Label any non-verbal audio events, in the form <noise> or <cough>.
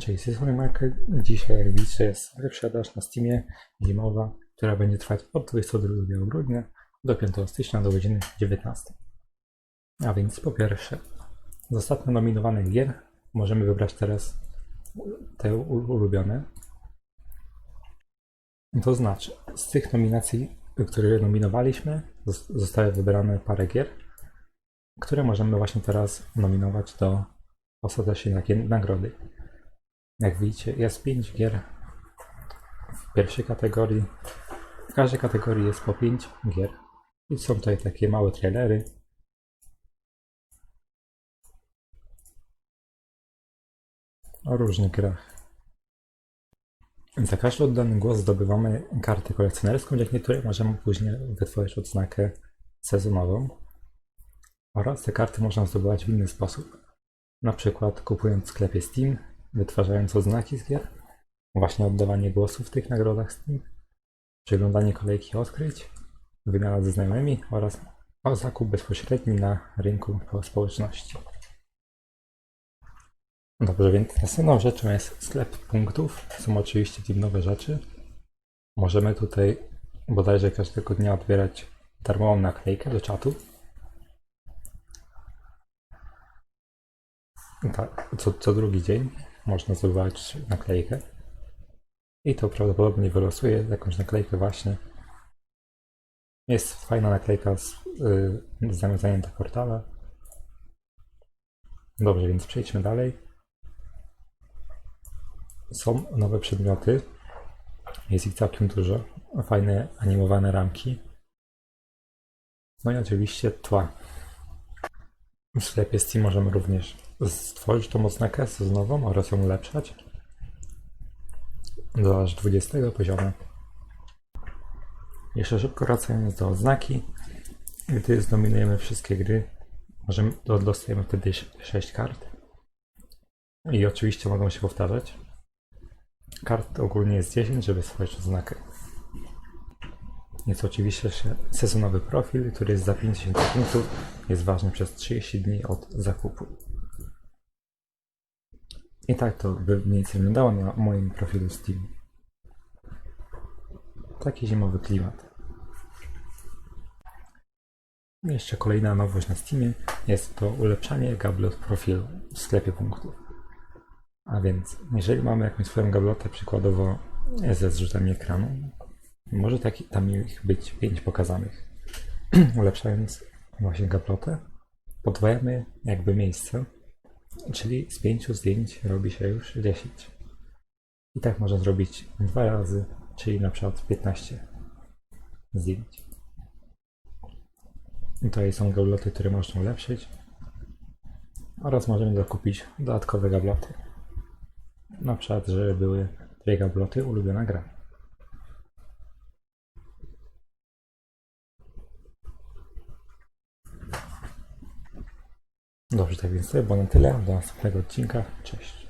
Czyli Season Market dzisiaj, jak widzicie, jest wyprzedaż na Steamie zimowa, która będzie trwać od 22 grudnia do 5 stycznia do godziny 19. A więc po pierwsze, z ostatnio nominowanych gier możemy wybrać teraz te ulubione. To znaczy, z tych nominacji, które nominowaliśmy, zos- zostały wybrane parę gier, które możemy właśnie teraz nominować do ostatecznej nag- nagrody. Jak widzicie, jest 5 gier w pierwszej kategorii. W każdej kategorii jest po 5 gier. I są tutaj takie małe trailery. O różnych grach. Za każdy oddany głos zdobywamy kartę kolekcjonerską, dzięki której możemy później wytworzyć odznakę sezonową. Oraz te karty można zdobywać w inny sposób. Na przykład kupując w sklepie Steam, wytwarzając oznaki z gier, właśnie oddawanie głosu w tych nagrodach Steam, przeglądanie kolejki odkryć, wymiana ze znajomymi oraz o zakup bezpośredni na rynku po społeczności. Dobrze, więc następną rzeczą jest sklep punktów. Są oczywiście te nowe rzeczy. Możemy tutaj bodajże każdego dnia odbierać darmową naklejkę do czatu. Tak, co, co drugi dzień można zdobywać naklejkę. I to prawdopodobnie wylosuje jakąś naklejkę właśnie. Jest fajna naklejka z, yy, z nawiązaniem do portala. Dobrze, więc przejdźmy dalej. Są nowe przedmioty. Jest ich całkiem dużo. Fajne animowane ramki. No i oczywiście tła. W sklepie Steam możemy również stworzyć tą odznakę sezonową oraz ją ulepszać do aż 20 poziomu. Jeszcze szybko wracając do odznaki, gdy zdominujemy wszystkie gry, możemy, do- dostajemy wtedy 6 kart i oczywiście mogą się powtarzać. Kart ogólnie jest 10, żeby stworzyć odznakę. Jest oczywiście sezonowy profil, który jest za 50 punktów, jest ważny przez 30 dni od zakupu. I tak to by mniej więcej wyglądało na moim profilu Steam. Taki zimowy klimat. Jeszcze kolejna nowość na Steamie jest to ulepszanie gablot profilu w sklepie punktów. A więc, jeżeli mamy jakąś swoją gablotę, przykładowo ze zrzutem ekranu, może taki, tam ich być 5 pokazanych. <clears throat> Ulepszając właśnie gablotę, podwajamy jakby miejsce, czyli z 5 zdjęć robi się już 10. I tak można zrobić dwa razy, czyli na przykład 15 zdjęć. Tutaj są gabloty, które można ulepszyć. Oraz możemy dokupić dodatkowe gabloty. Na przykład, żeby były dwie gabloty ulubiona gra. Dobrze, tak więc to było na tyle. Do następnego odcinka. Cześć.